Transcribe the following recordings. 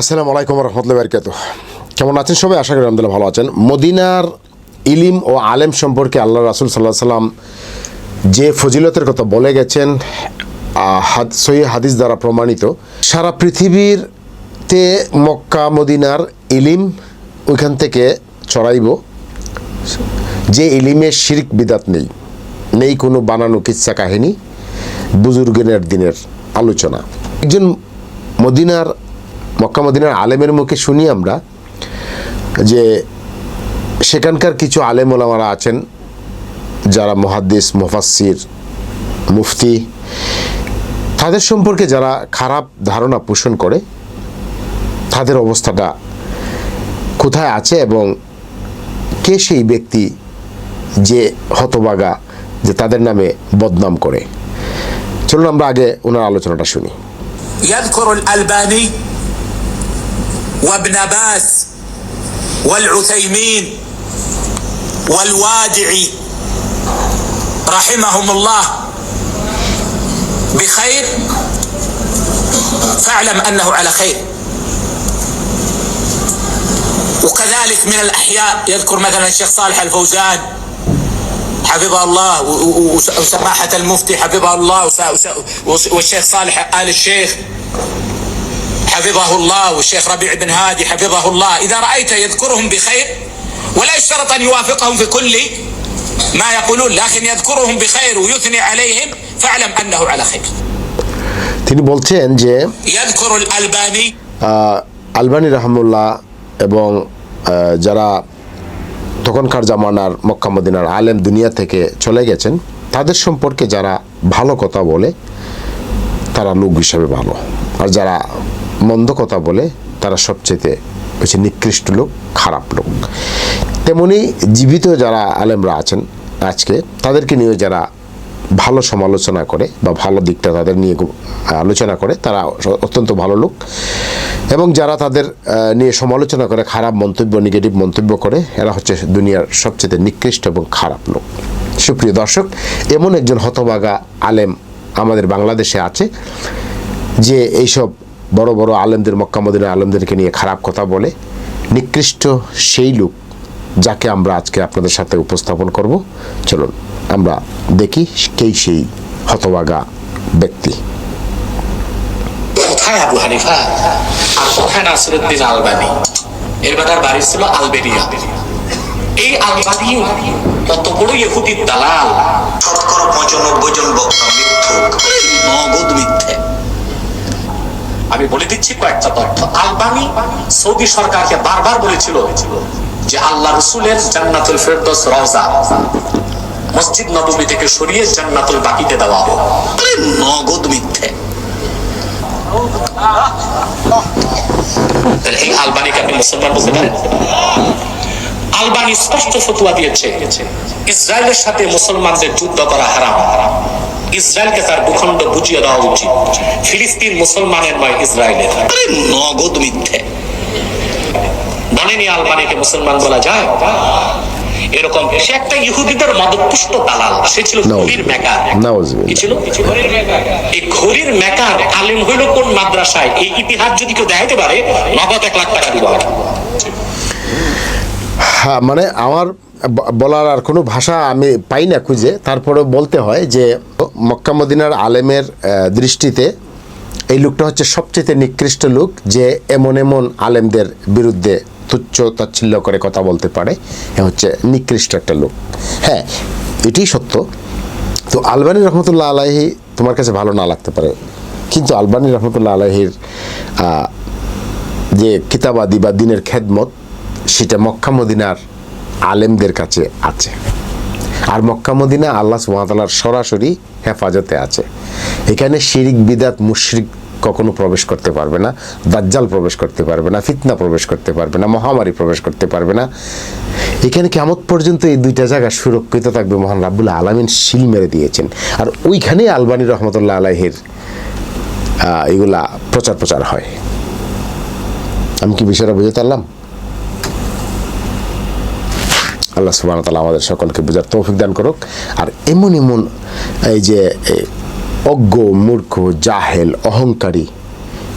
আসসালামু আলাইকুম রহমতুল্লাহ বারকাত। কেমন আছেন সবাই? আশা করি আলহামদুলিল্লাহ ভালো আছেন। মদিনার ইলিম ও আলেম সম্পর্কে আল্লাহ রাসুল সাল্লাহ সাল্লাম যে ফজিলতের কথা বলে গেছেন সহি হাদিস দ্বারা প্রমাণিত, সারা পৃথিবীর তে মক্কা, মদিনার ইলিম ওইখান থেকে ছড়াইব। যে ইলিমে শিরিক, বিদাত নেই। নেই কোনো বানানো কিচ্ছা কাহিনী, বুজুর্গের দিনের আলোচনা। একজন মদিনার মক্কা মদিনার আলেমের মুখে শুনি আমরা যে সেখানকার কিছু আলেম ওলামারা আছেন যারা মহাদ্দিস মুফাসির মুফতি তাদের সম্পর্কে যারা খারাপ ধারণা পোষণ করে তাদের অবস্থাটা কোথায় আছে এবং কে সেই ব্যক্তি যে হতবাগা যে তাদের নামে বদনাম করে চলুন আমরা আগে ওনার আলোচনাটা শুনি يذكر الألباني وابن باز والعثيمين والوادعي رحمهم الله بخير فاعلم أنه على خير. وكذلك من الأحياء يذكر مثلا الشيخ صالح الفوزان حفظه الله و- و- وس- وسماحة المفتي حفظه الله والشيخ صالح آل الشيخ. حفظه الله والشيخ ربيع بن هادي حفظه الله إذا رأيت يذكرهم بخير ولا يشترط أن يوافقهم في كل ما يقولون لكن يذكرهم بخير ويثني عليهم فاعلم أنه على خير তিনি বলছেন যে يذكر الألباني আহ, আলবানী রহমুল্লাহ এবং আহ, যারা তখনকার জামানার মক্কা মদিনার আলেম দুনিয়া থেকে চলে গেছেন তাদের সম্পর্কে যারা ভালো কথা বলে তারা লোক হিসাবে ভালো। আর যারা মন্দ কথা বলে, তারা সবচেয়ে হচ্ছে নিকৃষ্ট লোক, খারাপ লোক। তেমনি জীবিত যারা আলেমরা আছেন আজকে, তাদেরকে নিয়ে যারা ভালো সমালোচনা করে বা ভালো দিকটা তাদের নিয়ে আলোচনা করে, তারা অত্যন্ত ভালো লোক। এবং যারা তাদের নিয়ে সমালোচনা করে, খারাপ মন্তব্য নেগেটিভ মন্তব্য করে, এরা হচ্ছে দুনিয়ার সবচেয়ে নিকৃষ্ট এবং খারাপ লোক। সুপ্রিয় দর্শক, এমন একজন হতবাগা আলেম আমাদের বাংলাদেশে আছে, যে এইসব বড় বড় আলেমদের, মক্কা মদিনা আলেমদেরকে নিয়ে খারাপ কথা বলে, নিকৃষ্ট সেই লোক যাকে আমরা আজকে আপনাদের সাথে উপস্থাপন করব। চলুন, আমরা দেখি কেই সেই হতবাগা ব্যক্তি। কোথায় আবু হানিফা? কোথায় নাসিরুদ্দিন আলবানি? এর বাড়ি ছিল এই কত বড় ইহুদির দালাল। শতকরা পঁচানব্বই জন বক্তা মিথ্যুক। নগদ মিথ্যে। আমি বলে দিচ্ছি কয়েকটা তথ্য। আলবানি সৌদি সরকারকে বারবার বলেছিল যে আল্লাহ রসুলের জান্নাতুল ফেরদৌস রওজা মসজিদ নবমী থেকে সরিয়ে জান্নাতুল বাকিতে দেওয়া হোক নগদ মিথ্যে। এই আলবানিকে আপনি মুসলমান বলতে পারেন? আলবানি স্পষ্ট ফতুয়া দিয়েছে। ইসরায়েলের সাথে মুসলমানদের যুদ্ধ করা হারাম। ইসরায়েলকে তার ভূখণ্ড বুঝিয়ে দেওয়া উচিত। ফিলিস্তিন মুসলমানের নয় ইসরায়েলের। নগদ মিথ্যে। বলেনি আলবানিকে মুসলমান বলা যায়? এরকম সে একটা ইহুদিদের মদপুষ্ট দালাল সে ছিল ঘড়ির মেকার। কি ছিল? এই ঘড়ির মেকার আলিম হইল কোন মাদ্রাসায়? এই ইতিহাস যদি কেউ দেখাইতে পারে নগদ এক লাখ টাকা দিব। হ্যাঁ মানে আমার বলার আর কোনো ভাষা আমি পাই না খুঁজে। তারপরে বলতে হয় যে, মক্কা মদিনার আলেমের দৃষ্টিতে এই লোকটা হচ্ছে সবচেয়ে নিকৃষ্ট লোক যে এমন এমন আলেমদের বিরুদ্ধে তুচ্ছ তাচ্ছিল্য করে কথা বলতে পারে। এ হচ্ছে নিকৃষ্ট একটা লোক। হ্যাঁ এটি সত্য। তো আলবানী রহমতুল্লাহ আলাহি তোমার কাছে ভালো না লাগতে পারে। কিন্তু আলবানী রহমতুল্লাহ আলাহির যে কিতাবাদি বা দিনের খেদমত সেটা মক্কা মদিনার আলেমদের কাছে আছে। আর মক্কা মদিনা আল্লাহ সুহামতাল্লার সরাসরি হেফাজতে আছে। এখানে শিরিক, বিদাত, মুশরিক কখনো প্রবেশ করতে পারবে না, দাজ্জাল প্রবেশ করতে পারবে না, ফিতনা প্রবেশ করতে পারবে না, মহামারী প্রবেশ করতে পারবে না। এখানে কেমন পর্যন্ত এই দুইটা জায়গা সুরক্ষিত থাকবে মহান রাব্বুল আলমিন শিল মেরে দিয়েছেন। আর ওইখানেই আলবানী রহমতুল্লাহ আলাহির এগুলা প্রচার প্রচার হয়। আমি কি বিষয়টা বুঝতে পারলাম? আল্লাহ সুবাহ তালা আমাদের সকলকে বোঝার তৌফিক দান করুক। আর এমন এমন, এই যে অজ্ঞ, মূর্খ, জাহেল, অহংকারী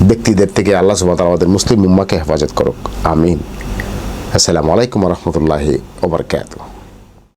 ব্যক্তিদের থেকে আল্লাহ সুবাহ আমাদের মুসলিম উম্মাকে হেফাজত করুক। আমিন। আসসালামু আলাইকুম রহমতুল্লাহি ওবরকাত